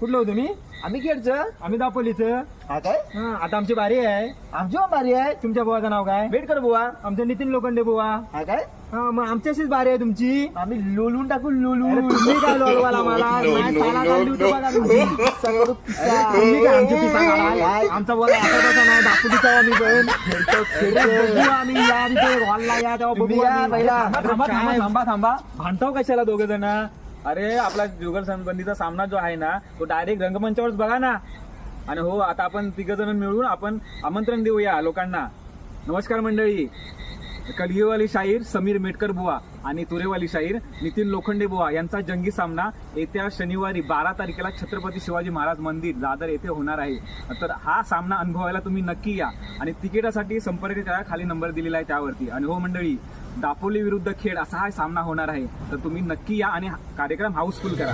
कुठलं हो तुम्ही आम्ही खेळचं आम्ही दापोलीचं. हा काय? हा आता आमची बारी आहे. आमची पण बारी आहे. तुमच्या बुवाचं नाव काय? बेट बुवा. आमचं नितीन लोखंडे बुवा. हा काय? हा मग आमच्याशीच बारी आहे तुमची. आम्ही लोलून टाकू लोलून. तुम्ही काय लोळवाल आम्हाला माझ्या साला काढली होती बघा तुमची. सगळं पिसा. तुम्ही काय आमची काढाल? आता तसा नाही दापोलीचा आम्ही पण. बघू आम्ही या तिथे हॉलला या तेव्हा बघू तुम्ही या आम्ही. पहिला. अरे थांबा थांबा काय? थांबा थांबा. भांडताव कशाला दोघे जण? अरे आपला जुगल संबंधीचा सामना जो आहे ना तो डायरेक्ट रंगमंचावरच बघा ना. आणि हो आता आपण तिघ जण मिळून आपण आमंत्रण देऊया लोकांना. नमस्कार मंडळी. कलगीवाली शाहीर समीर मेटकर बुवा आणि तुरेवाली शाहीर नितीन लोखंडे बुवा यांचा जंगी सामना येत्या शनिवारी बारा तारखेला छत्रपती शिवाजी महाराज मंदिर दादर येथे होणार आहे. तर हा सामना अनुभवायला तुम्ही नक्की या. आणि तिकिटासाठी संपर्क करा खाली नंबर दिलेला आहे त्यावरती. आणि हो मंडळी दापोली विरुद्ध खेळ असा हा सामना होणार आहे. तर तुम्ही नक्की या आणि हा कार्यक्रम हाऊसफुल करा.